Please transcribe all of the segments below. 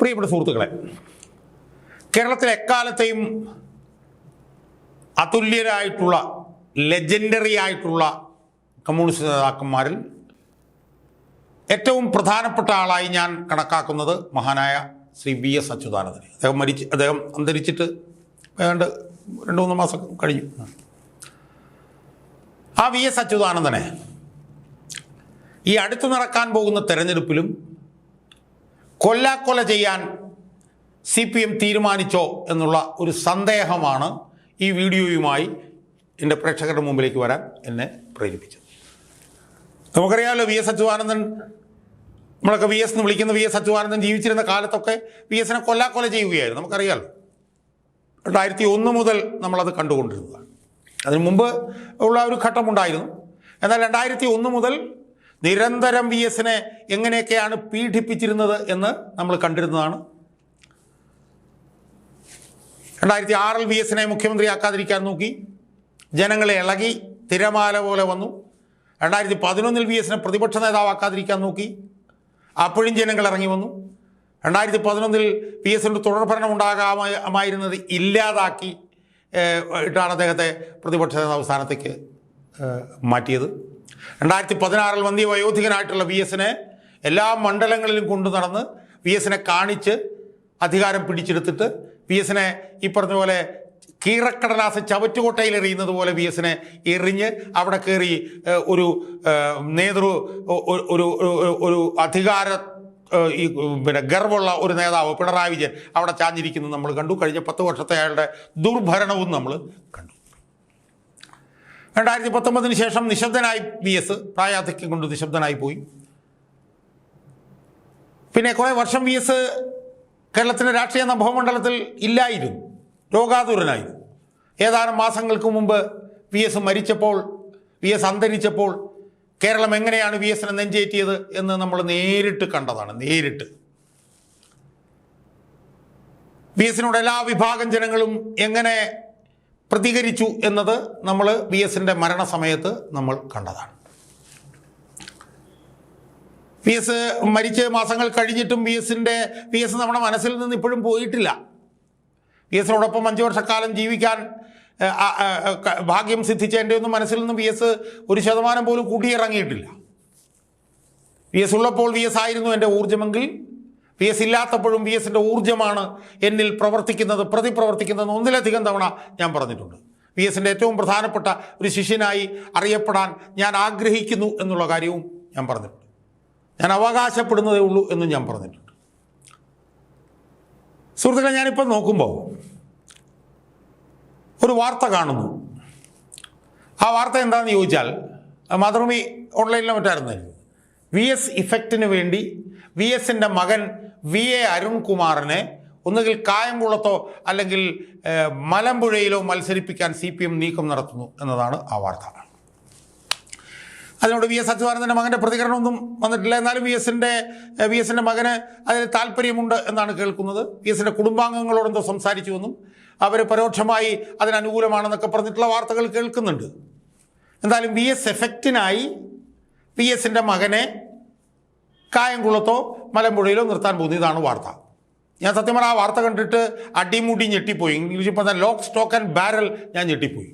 പ്രിയപ്പെട്ട സുഹൃത്തുക്കളെ കേരളത്തിലെ എക്കാലത്തെയും അതുല്യരായിട്ടുള്ള ലെജൻഡറി ആയിട്ടുള്ള കമ്മ്യൂണിസ്റ്റ് നേതാക്കന്മാരിൽ ഏറ്റവും പ്രധാനപ്പെട്ട ആളായി ഞാൻ കണക്കാക്കുന്നത് മഹാനായ ശ്രീ വി എസ് അച്യുതാനന്ദനെ. അദ്ദേഹം മരിച്ച് അദ്ദേഹം അന്തരിച്ചിട്ട് ഏതാണ്ട് രണ്ട് മൂന്ന് മാസം കഴിഞ്ഞു. ആ വി എസ് അച്യുതാനന്ദനെ ഈ അടുത്തു നടക്കാൻ പോകുന്ന തെരഞ്ഞെടുപ്പിലും കൊല്ലാക്കൊല ചെയ്യാൻ സി പി എം തീരുമാനിച്ചോ എന്നുള്ള ഒരു സന്ദേഹമാണ് ഈ വീഡിയോയുമായി എന്റെ പ്രേക്ഷകരുടെ മുമ്പിലേക്ക് വരാൻ എന്നെ പ്രേരിപ്പിച്ചത്. നമുക്കറിയാമല്ലോ വി എസ് അച്യുതാനന്ദൻ നമ്മളൊക്കെ വി എസ് എന്ന് വിളിക്കുന്ന വി എസ് അച്യുതാനന്ദൻ ജീവിച്ചിരുന്ന കാലത്തൊക്കെ വി എസിനെ കൊല്ലാക്കൊല ചെയ്യുകയായിരുന്നു. നമുക്കറിയാമല്ലോ രണ്ടായിരത്തി ഒന്ന് മുതൽ നമ്മളത് കണ്ടുകൊണ്ടിരുന്നതാണ്. അതിനു മുമ്പ് ഉള്ള ഒരു ഘട്ടമുണ്ടായിരുന്നു. എന്നാൽ രണ്ടായിരത്തി ഒന്ന് മുതൽ നിരന്തരം വി എസിനെ എങ്ങനെയൊക്കെയാണ് പീഡിപ്പിച്ചിരുന്നത് എന്ന് നമ്മൾ കണ്ടിരുന്നതാണ്. രണ്ടായിരത്തി ആറിൽ വി എസിനെ മുഖ്യമന്ത്രിയാക്കാതിരിക്കാൻ നോക്കി. ജനങ്ങളെ ഇളകി തിരമാല പോലെ വന്നു. രണ്ടായിരത്തി പതിനൊന്നിൽ വി എസിനെ പ്രതിപക്ഷ നേതാവാക്കാതിരിക്കാൻ നോക്കി. അപ്പോഴും ജനങ്ങൾ ഇറങ്ങി വന്നു. രണ്ടായിരത്തി പതിനൊന്നിൽ പി എസിന്റെ തുടർഭരണം ഉണ്ടാകാമായിരുന്നത് ഇല്ലാതാക്കി ഇട്ടാണ് അദ്ദേഹത്തെ പ്രതിപക്ഷ നേതാവ് സ്ഥാനത്തേക്ക് മാറ്റിയത്. രണ്ടായിരത്തി പതിനാറിൽ വന്ധ്യ വയോധികനായിട്ടുള്ള വി എസിനെ എല്ലാ മണ്ഡലങ്ങളിലും കൊണ്ടു നടന്ന് വി എസിനെ കാണിച്ച് അധികാരം പിടിച്ചെടുത്തിട്ട് വി എസിനെ ഈ പറഞ്ഞ പോലെ കീറക്കടലാസ് ചവറ്റുകൊട്ടയിൽ എറിയുന്നത് പോലെ വി എസിനെ എറിഞ്ഞ് അവിടെ കയറി ഒരു നേതൃ ഒരു ഒരു- അധികാര ഈ പിന്നെ ഗർവമുള്ള ഒരു നേതാവ് പിണറായി വിജയൻ അവിടെ ചാഞ്ഞിരിക്കുന്നത് നമ്മൾ കണ്ടു. കഴിഞ്ഞ പത്ത് വർഷത്തെ അയാളുടെ ദുർഭരണവും നമ്മൾ കണ്ടു. രണ്ടായിരത്തി പത്തൊമ്പതിന് ശേഷം നിശബ്ദനായി വി എസ് പ്രായാധിക്യം കൊണ്ട് നിശബ്ദനായി പോയി. പിന്നെ കുറേ വർഷം വി എസ് കേരളത്തിന്റെ രാഷ്ട്രീയ നഭവമണ്ഡലത്തിൽ ഇല്ലായിരുന്നു. രോഗാതുരനായിരുന്നു. ഏതാനും മാസങ്ങൾക്ക് മുമ്പ് വി എസ് മരിച്ചപ്പോൾ വി എസ് അന്തരിച്ചപ്പോൾ കേരളം എങ്ങനെയാണ് വി എസിനെ നെഞ്ചേറ്റിയത് എന്ന് നമ്മൾ നേരിട്ട് കണ്ടതാണ് നേരിട്ട്. വി എസിനോട് എല്ലാ വിഭാഗം ജനങ്ങളും എങ്ങനെ പ്രതികരിച്ചു എന്നത് നമ്മൾ വി എസിന്റെ മരണസമയത്ത് നമ്മൾ കണ്ടതാണ്. വി എസ് മരിച്ച് മാസങ്ങൾ കഴിഞ്ഞിട്ടും വി എസിന്റെ വി എസ് നമ്മുടെ മനസ്സിൽ നിന്ന് ഇപ്പോഴും പോയിട്ടില്ല. വി എസിനോടൊപ്പം അഞ്ച് വർഷക്കാലം ജീവിക്കാൻ ഭാഗ്യം സിദ്ധിച്ച എന്റെ ഒന്നും മനസ്സിൽ നിന്ന് വി എസ് ഒരു ശതമാനം പോലും കൂട്ടിയിറങ്ങിയിട്ടില്ല. വി എസ് ഉള്ളപ്പോൾ വി എസ് ആയിരുന്നു എന്റെ ഊർജമെങ്കിൽ വി എസ് ഇല്ലാത്തപ്പോഴും വി എസിന്റെ ഊർജമാണ് എന്നിൽ പ്രവർത്തിക്കുന്നത് പ്രതിപ്രവർത്തിക്കുന്നത് ഒന്നിലധികം തവണ ഞാൻ പറഞ്ഞിട്ടുണ്ട്. വി എസിന്റെ ഏറ്റവും പ്രധാനപ്പെട്ട ഒരു ശിഷ്യനായി അറിയപ്പെടാൻ ഞാൻ ആഗ്രഹിക്കുന്നു എന്നുള്ള കാര്യവും ഞാൻ പറഞ്ഞിട്ടുണ്ട്. ഞാൻ അവകാശപ്പെടുന്നതേ ഉള്ളൂ എന്നും ഞാൻ പറഞ്ഞിട്ടുണ്ട്. സുഹൃത്തുക്കളെ ഞാനിപ്പോൾ നോക്കുമ്പോൾ ഒരു വാർത്ത കാണുന്നു. ആ വാർത്ത എന്താണെന്ന് ചോദിച്ചാൽ മാതൃഭൂമി ഓൺലൈനിലോ മറ്റായിരുന്നായിരുന്നു വി എസ് ഇഫക്റ്റിന് വേണ്ടി വി എസിന്റെ മകൻ വി എ അരുൺകുമാറിനെ ഒന്നുകിൽ കായംകുളത്തോ അല്ലെങ്കിൽ മലമ്പുഴയിലോ മത്സരിപ്പിക്കാൻ സി പി എം നീക്കം നടത്തുന്നു എന്നതാണ് ആ വാർത്ത. അതിനോട് വി എസ് അച്യുതാനന്ദന്റെ മകന്റെ പ്രതികരണമൊന്നും വന്നിട്ടില്ല. എന്നാലും വി എസിന്റെ വി എസിന്റെ മകന് അതിൽ താല്പര്യമുണ്ട് എന്നാണ് കേൾക്കുന്നത്. വി എസിന്റെ കുടുംബാംഗങ്ങളോടെന്തോ സംസാരിച്ചു എന്നും അവർ പരോക്ഷമായി അതിനനുകൂലമാണെന്നൊക്കെ പറഞ്ഞിട്ടുള്ള വാർത്തകൾ കേൾക്കുന്നുണ്ട്. എന്തായാലും വി എസ് എഫക്റ്റിനായി വി എസിന്റെ മകനെ കായംകുളത്തോ മലമ്പുഴയിലോ നിർത്താൻ പോകുന്നു ഇതാണ് വാർത്ത. ഞാൻ സത്യം പറഞ്ഞാൽ ആ വാർത്ത കണ്ടിട്ട് അടിമുടി ഞെട്ടിപ്പോയി. ഇംഗ്ലീഷിൽ പറഞ്ഞാൽ ലോക്ക് സ്റ്റോക്ക് ആൻഡ് ബാരൽ ഞാൻ ഞെട്ടിപ്പോയി.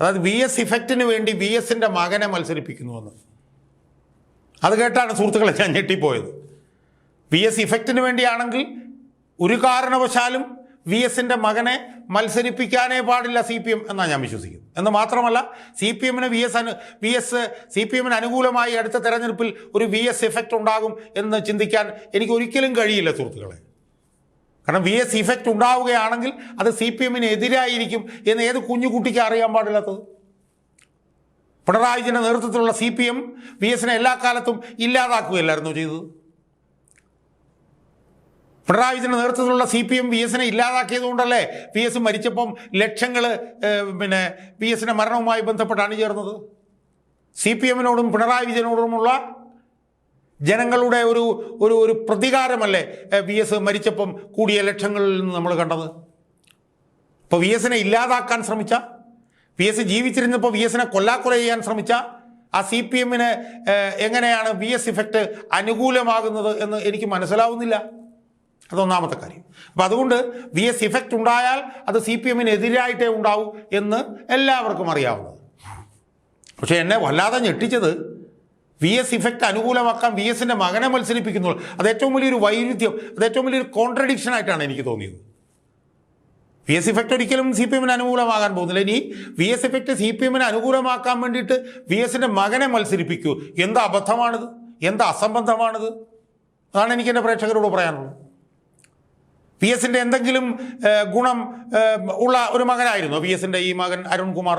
അതായത് വി എസ് ഇഫക്റ്റിന് വേണ്ടി വി എസിന്റെ മകനെ മത്സരിപ്പിക്കുന്നുവെന്ന്. അത് കേട്ടാണ് സുഹൃത്തുക്കളെ ഞാൻ ഞെട്ടിപ്പോയത്. വി എസ് ഇഫക്റ്റിന് വേണ്ടിയാണെങ്കിൽ ഒരു കാരണവശാലും വി എസിന്റെ മകനെ മത്സരിപ്പിക്കാനേ പാടില്ല സി പി എം എന്നാണ് ഞാൻ വിശ്വസിക്കുന്നത് എന്ന് മാത്രമല്ല സി പി എമ്മിന് വി എസ് അനു വി എസ് സി പി എമ്മിന് അനുകൂലമായി അടുത്ത തെരഞ്ഞെടുപ്പിൽ ഒരു വി എസ് ഇഫക്റ്റ് ഉണ്ടാകും എന്ന് ചിന്തിക്കാൻ എനിക്ക് ഒരിക്കലും കഴിയില്ല സുഹൃത്തുക്കളെ. കാരണം വി എസ് ഇഫക്റ്റ് ഉണ്ടാവുകയാണെങ്കിൽ അത് സി പി എമ്മിന് എതിരായിരിക്കും എന്ന് ഏത് കുഞ്ഞു കുട്ടിക്ക് അറിയാൻ പാടില്ലാത്തത്? പിണറായി വിജയന്റെ നേതൃത്വത്തിലുള്ള സി പി എം വി എസിനെ എല്ലാ കാലത്തും ഇല്ലാതാക്കുകയല്ലായിരുന്നു ചെയ്തത്? പിണറായി വിജയന്റെ നേതൃത്വത്തിലുള്ള സി പി എം വി എസിനെ ഇല്ലാതാക്കിയതുകൊണ്ടല്ലേ വി എസ് മരിച്ചപ്പം ലക്ഷങ്ങൾ പിന്നെ വി എസിന്റെ മരണവുമായി ബന്ധപ്പെട്ട് അണിചേർന്നത് സി പി എമ്മിനോടും പിണറായി വിജയനോടുമുള്ള ജനങ്ങളുടെ ഒരു ഒരു ഒരു പ്രതികാരമല്ലേ വി എസ് മരിച്ചപ്പം കൂടിയ ലക്ഷങ്ങളിൽ നിന്ന് നമ്മൾ കണ്ടത്? ഇപ്പോൾ വി എസിനെ ഇല്ലാതാക്കാൻ ശ്രമിച്ച വി എസ് ജീവിച്ചിരുന്നപ്പോൾ വി എസിനെ കൊല്ലാക്കൊല ചെയ്യാൻ ശ്രമിച്ച ആ സി പി എമ്മിന് എങ്ങനെയാണ് വി എസ് ഇഫക്റ്റ് അനുകൂലമാകുന്നത് എന്ന് എനിക്ക് മനസ്സിലാവുന്നില്ല. അതൊന്നാമത്തെ കാര്യം. അപ്പം അതുകൊണ്ട് വി എസ് ഇഫക്റ്റ് ഉണ്ടായാൽ അത് സി പി എമ്മിനെതിരായിട്ടേ ഉണ്ടാവൂ എന്ന് എല്ലാവർക്കും അറിയാവുന്നത്. പക്ഷേ എന്നെ വല്ലാതെ ഞെട്ടിച്ചത് വി എസ് ഇഫക്റ്റ് അനുകൂലമാക്കാൻ വി എസിന്റെ മകനെ മത്സരിപ്പിക്കുന്നു. അത് ഏറ്റവും വലിയൊരു വൈരുദ്ധ്യം അത് ഏറ്റവും വലിയൊരു കോൺട്രഡിക്ഷൻ ആയിട്ടാണ് എനിക്ക് തോന്നിയത്. വി എസ് ഇഫക്റ്റ് ഒരിക്കലും സി പി എമ്മിന് അനുകൂലമാകാൻ പോകുന്നില്ല. ഇനി V S effect C P എമ്മിന് അനുകൂലമാക്കാൻ വേണ്ടിയിട്ട് വി എസിന്റെ മകനെ മത്സരിപ്പിക്കൂ. എന്ത് അബദ്ധമാണിത്? എന്ത് അസംബന്ധമാണിത്? അതാണ് എനിക്ക് എന്റെ പ്രേക്ഷകരോട് പറയാനുള്ളത്. വി എസിന്റെ എന്തെങ്കിലും ഗുണം ഉള്ള ഒരു മകനായിരുന്നു? വി എസിന്റെ ഈ മകൻ അരുൺകുമാർ?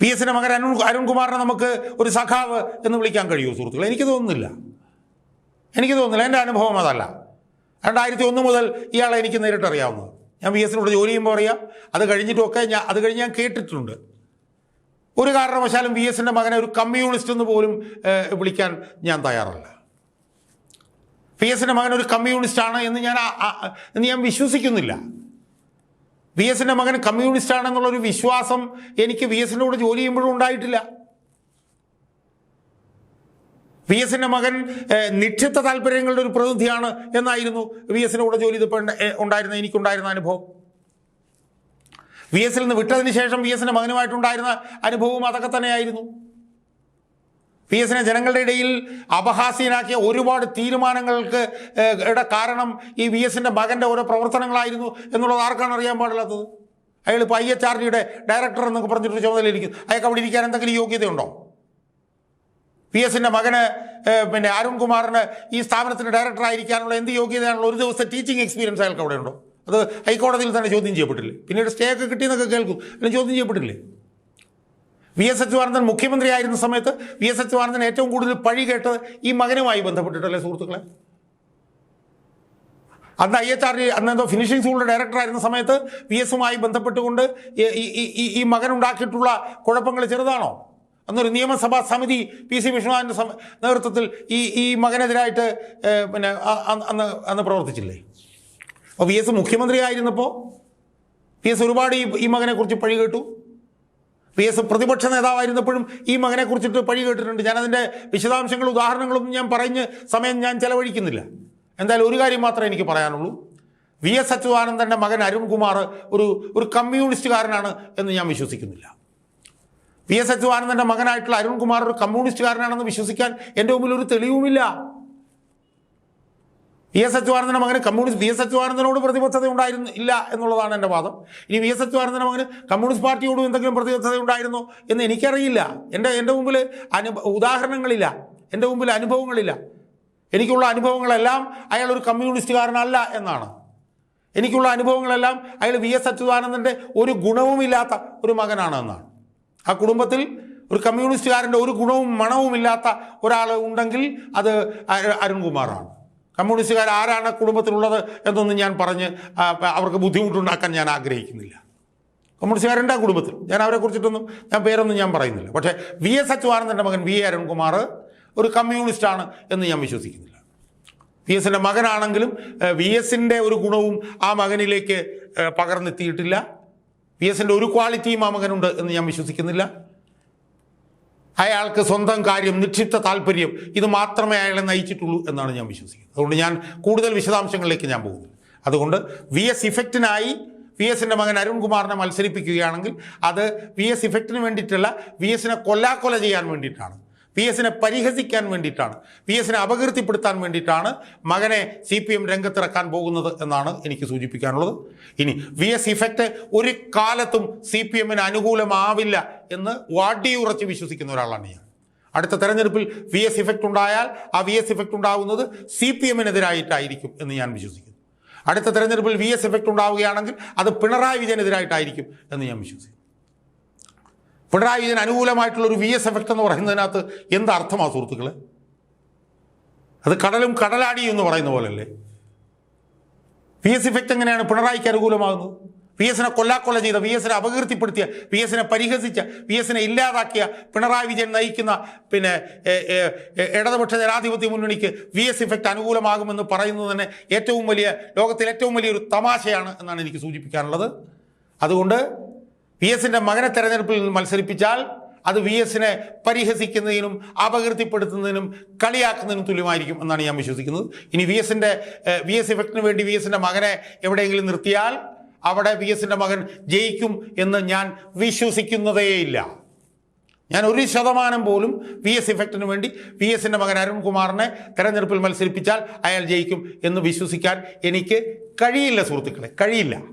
പി എസിന്റെ മകൻ അരുൺ അരുൺകുമാറിനെ നമുക്ക് ഒരു സഖാവ് എന്ന് വിളിക്കാൻ കഴിയുമോ സുഹൃത്തുക്കളെ? എനിക്ക് തോന്നുന്നില്ല. എനിക്ക് തോന്നുന്നില്ല. എന്റെ അനുഭവം അതല്ല. രണ്ടായിരത്തി ഒന്ന് മുതൽ ഇയാളെ എനിക്ക് നേരിട്ടറിയാവുന്നത് ഞാൻ വി എസിനോട് ജോലി ചെയ്യുമ്പോൾ അറിയാം. അത് കഴിഞ്ഞിട്ടൊക്കെ ഞാൻ അത് കഴിഞ്ഞ് ഞാൻ കേട്ടിട്ടുണ്ട്. ഒരു കാരണവശാലും വി എസിന്റെ മകനെ ഒരു കമ്മ്യൂണിസ്റ്റ് എന്ന് പോലും വിളിക്കാൻ ഞാൻ തയ്യാറല്ല. വി എസിന്റെ മകൻ ഒരു കമ്മ്യൂണിസ്റ്റ് ആണ് എന്ന് ഞാൻ എന്ന് ഞാൻ വിശ്വസിക്കുന്നില്ല. വി എസിന്റെ മകൻ കമ്മ്യൂണിസ്റ്റ് ആണെന്നുള്ളൊരു വിശ്വാസം എനിക്ക് വി എസിന്റെ കൂടെ ജോലി ചെയ്യുമ്പോഴും ഉണ്ടായിട്ടില്ല. വി എസിന്റെ മകൻ നിക്ഷിപ്ത താല്പര്യങ്ങളുടെ ഒരു പ്രതിനിധിയാണ് എന്നായിരുന്നു വി എസിന്റെ കൂടെ ജോലി ഇതിപ്പോൾ ഉണ്ടായിരുന്ന എനിക്കുണ്ടായിരുന്ന അനുഭവം. വി എസിൽ നിന്ന് വിട്ടതിന് ശേഷം വി എസിന്റെ മകനുമായിട്ടുണ്ടായിരുന്ന അനുഭവവും അതൊക്കെ തന്നെയായിരുന്നു. പി എസിനെ ജനങ്ങളുടെ ഇടയിൽ അപഹാസ്യനാക്കിയ ഒരുപാട് തീരുമാനങ്ങൾക്ക് കാരണം ഈ വി എസിന്റെ മകന്റെ ഓരോ പ്രവർത്തനങ്ങളായിരുന്നു എന്നുള്ളത് ആർക്കാണ് അറിയാൻ പാടില്ലാത്തത്? അയാൾ ഇപ്പോൾ ഐ എച്ച് ആർ ഡിയുടെ ഡയറക്ടർ എന്നൊക്കെ പറഞ്ഞിട്ട് ചുമതലയിരിക്കും അയാൾക്ക് അവിടെ ഇരിക്കാൻ എന്തെങ്കിലും യോഗ്യതയുണ്ടോ? പി എസിന്റെ മകന് പിന്നെ അരുൺകുമാറിന് ഈ സ്ഥാപനത്തിന്റെ ഡയറക്ടർ ആയിരിക്കാനുള്ള എന്ത് യോഗ്യതയാണുള്ള ഒരു ദിവസത്തെ ടീച്ചിങ് എക്സ്പീരിയൻസ് അയാൾക്ക് അവിടെ ഉണ്ടോ? അത് ഹൈക്കോടതിയിൽ തന്നെ ചോദ്യം ചെയ്യപ്പെട്ടില്ലേ? പിന്നീട് സ്റ്റേ ഒക്കെ കിട്ടിയെന്നൊക്കെ കേൾക്കും. പിന്നെ ചോദ്യം ചെയ്യപ്പെട്ടില്ലേ? വി എസ് അച്യുതാനന്ദൻ മുഖ്യമന്ത്രിയായിരുന്ന സമയത്ത് വി എസ് അച്യുതാനന്ദൻ ഏറ്റവും കൂടുതൽ പഴി കേട്ടത് ഈ മകനുമായി ബന്ധപ്പെട്ടിട്ടല്ലേ സുഹൃത്തുക്കളെ? അന്ന് ഐ എച്ച് ആർ ഡി അന്ന് എന്തോ ഫിനിഷിംഗ് സ്കൂളിന്റെ ഡയറക്ടർ ആയിരുന്ന സമയത്ത് വി എസുമായി ബന്ധപ്പെട്ടുകൊണ്ട് ഈ- മകൻ ഉണ്ടാക്കിയിട്ടുള്ള കുഴപ്പങ്ങൾ ചെറുതാണോ? അന്നൊരു നിയമസഭാ സമിതി പി സി വിഷ്ണുനാഥിന്റെ നേതൃത്വത്തിൽ ഈ ഈ മകനെതിരായിട്ട് പിന്നെ അന്ന് അന്ന് പ്രവർത്തിച്ചില്ലേ? അപ്പോൾ വി എസ് മുഖ്യമന്ത്രിയായിരുന്നപ്പോൾ വി എസ് ഒരുപാട് ഈ ഈ മകനെക്കുറിച്ച് പഴി കേട്ടു. പി എസ് പ്രതിപക്ഷ നേതാവായിരുന്നപ്പോഴും ഈ മകനെ കുറിച്ചിട്ട് പഴി കേട്ടിട്ടുണ്ട്. ഞാനതിന്റെ വിശദാംശങ്ങളും ഉദാഹരണങ്ങളും ഞാൻ പറഞ്ഞ് സമയം ഞാൻ ചെലവഴിക്കുന്നില്ല. എന്തായാലും ഒരു കാര്യം മാത്രമേ എനിക്ക് പറയാനുള്ളൂ. വി എസ് അച്യുതാനന്ദന്റെ മകൻ അരുൺകുമാർ ഒരു ഒരു കമ്മ്യൂണിസ്റ്റുകാരനാണ് എന്ന് ഞാൻ വിശ്വസിക്കുന്നില്ല. വി എസ് അച്യുതാനന്ദന്റെ മകനായിട്ടുള്ള അരുൺകുമാർ ഒരു കമ്മ്യൂണിസ്റ്റുകാരനാണെന്ന് വിശ്വസിക്കാൻ എന്റെ മുമ്പിൽ ഒരു തെളിവുമില്ല. വി എസ് അച്യുതാനന്ദന്റെ മകന് കമ്മ്യൂണിസ്റ്റ് വി എസ് അച്യുതാനന്ദനോട് പ്രതിബദ്ധത ഉണ്ടായിരുന്നു ഇല്ല എന്നുള്ളതാണ് എന്റെ വാദം. ഇനി വി എസ് അച്യുതാനന്ദന്റെ മകന് കമ്മ്യൂണിസ്റ്റ് പാർട്ടിയോടും എന്തെങ്കിലും പ്രതിബദ്ധത ഉണ്ടായിരുന്നോ എന്ന് എനിക്കറിയില്ല. എന്റെ എന്റെ മുമ്പിൽ അനു ഉദാഹരണങ്ങളില്ല. എന്റെ മുമ്പിൽ അനുഭവങ്ങളില്ല. എനിക്കുള്ള അനുഭവങ്ങളെല്ലാം അയാൾ ഒരു കമ്മ്യൂണിസ്റ്റുകാരനല്ല എന്നാണ്. എനിക്കുള്ള അനുഭവങ്ങളെല്ലാം അയാൾ വി എസ് അച്യുതാനന്ദന്റെ ഒരു ഗുണവുമില്ലാത്ത ഒരു മകനാണ് എന്നാണ്. ആ കുടുംബത്തിൽ ഒരു കമ്മ്യൂണിസ്റ്റുകാരന്റെ ഒരു ഗുണവും മണവുമില്ലാത്ത ഒരാൾ ഉണ്ടെങ്കിൽ അത് അരുൺകുമാറാണ്. കമ്മ്യൂണിസ്റ്റുകാർ ആരാണ് കുടുംബത്തിലുള്ളത് എന്നൊന്നും ഞാൻ പറഞ്ഞ് അവർക്ക് ബുദ്ധിമുട്ടുണ്ടാക്കാൻ ഞാൻ ആഗ്രഹിക്കുന്നില്ല. കമ്മ്യൂണിസ്റ്റുകാരുണ്ട് ആ കുടുംബത്തിൽ? ഞാൻ അവരെ കുറിച്ചിട്ടൊന്നും ഞാൻ പേരൊന്നും ഞാൻ പറയുന്നില്ല. പക്ഷേ വി എസ് അച്യുതാനന്ദന്റെ മകൻ വി അരുൺകുമാർ ഒരു കമ്മ്യൂണിസ്റ്റാണ് എന്ന് ഞാൻ വിശ്വസിക്കുന്നില്ല. വി എസിന്റെ മകനാണെങ്കിലും വി എസിന്റെ ഒരു ഗുണവും ആ മകനിലേക്ക് പകർന്നെത്തിയിട്ടില്ല. വി എസിന്റെ ഒരു ക്വാളിറ്റിയും ആ മകനുണ്ട് എന്ന് ഞാൻ വിശ്വസിക്കുന്നില്ല. അയാൾക്ക് സ്വന്തം കാര്യം നിക്ഷിപ്ത താല്പര്യം ഇത് മാത്രമേ അയാളെ നയിച്ചിട്ടുള്ളൂ എന്നാണ് ഞാൻ വിശ്വസിക്കുന്നത്. അതുകൊണ്ട് ഞാൻ കൂടുതൽ വിശദാംശങ്ങളിലേക്ക് ഞാൻ പോകുന്നു അതുകൊണ്ട് വി എസ് ഇഫക്റ്റിനായി വി എസിന്റെ മകൻ അരുൺകുമാറിനെ മത്സരിപ്പിക്കുകയാണെങ്കിൽ അത് വി എസ് ഇഫക്റ്റിന് വേണ്ടിയിട്ടുള്ള വി എസിനെ കൊല്ലാക്കൊല ചെയ്യാൻ വേണ്ടിയിട്ടാണ്. പി എസിനെ പരിഹസിക്കാൻ വേണ്ടിയിട്ടാണ്. പി എസിനെ അപകീർത്തിപ്പെടുത്താൻ വേണ്ടിയിട്ടാണ് മകനെ സി പി എം രംഗത്തിറക്കാൻ പോകുന്നത് എന്നാണ് എനിക്ക് സൂചിപ്പിക്കാനുള്ളത്. ഇനി വി എസ് ഇഫക്റ്റ് ഒരു കാലത്തും സി പി എമ്മിന് അനുകൂലമാവില്ല എന്ന് വാടിയുറച്ച് വിശ്വസിക്കുന്ന ഒരാളാണ് ഞാൻ. അടുത്ത തെരഞ്ഞെടുപ്പിൽ വി എസ് ഇഫക്റ്റ് ഉണ്ടായാൽ ആ വി എസ് ഇഫക്റ്റ് ഉണ്ടാകുന്നത് സി പി എമ്മിനെതിരായിട്ടായിരിക്കും എന്ന് ഞാൻ വിശ്വസിക്കുന്നു. അടുത്ത തെരഞ്ഞെടുപ്പിൽ വി എസ് ഇഫക്റ്റ് ഉണ്ടാവുകയാണെങ്കിൽ അത് പിണറായി വിജയനെതിരായിട്ടായിരിക്കും എന്ന് ഞാൻ വിശ്വസിക്കുന്നു. പിണറായി വിജയൻ അനുകൂലമായിട്ടുള്ള ഒരു വി എസ് എഫക്റ്റ് എന്ന് പറയുന്നതിനകത്ത് എന്ത് അർത്ഥമാണ് സുഹൃത്തുക്കളെ? അത് കടലും കടലാടിയും എന്ന് പറയുന്ന പോലല്ലേ? വി എസ് ഇഫക്റ്റ് എങ്ങനെയാണ് പിണറായിക്ക് അനുകൂലമാകുന്നത്? പി എസിനെ കൊല്ലാക്കൊല്ല ചെയ്ത വി എസിനെ അപകീർത്തിപ്പെടുത്തിയ പി എസിനെ പരിഹസിച്ച പി എസിനെ ഇല്ലാതാക്കിയ പിണറായി വിജയൻ നയിക്കുന്ന പിന്നെ ഇടതുപക്ഷ ജനാധിപത്യ മുന്നണിക്ക് വി എസ് ഇഫക്റ്റ് അനുകൂലമാകുമെന്ന് പറയുന്നത് തന്നെ ഏറ്റവും വലിയ ലോകത്തിൽ ഏറ്റവും വലിയൊരു തമാശയാണ് എന്നാണ് എനിക്ക് സൂചിപ്പിക്കാനുള്ളത് അതുകൊണ്ട് പി എസിന്റെ മകനെ തെരഞ്ഞെടുപ്പിൽ മത്സരിപ്പിച്ചാൽ അത് വി എസിനെ പരിഹസിക്കുന്നതിനും അപകീർത്തിപ്പെടുത്തുന്നതിനും കളിയാക്കുന്നതിനും തുല്യമായിരിക്കും എന്നാണ് ഞാൻ വിശ്വസിക്കുന്നത് ഇനി വി എസിന്റെ വി എസ് ഇഫക്റ്റിന് വേണ്ടി വി എസിന്റെ മകനെ എവിടെയെങ്കിലും നിർത്തിയാൽ അവിടെ വി എസിന്റെ മകൻ ജയിക്കും എന്ന് ഞാൻ വിശ്വസിക്കുന്നതേയില്ല. ഞാൻ ഒരു ശതമാനം പോലും വി എസ് ഇഫക്റ്റിന് വേണ്ടി വി എസിന്റെ മകൻ അരുൺകുമാറിനെ തെരഞ്ഞെടുപ്പിൽ മത്സരിപ്പിച്ചാൽ അയാൾ ജയിക്കും എന്ന് വിശ്വസിക്കാൻ എനിക്ക് കഴിയില്ല സുഹൃത്തുക്കളെ കഴിയില്ല.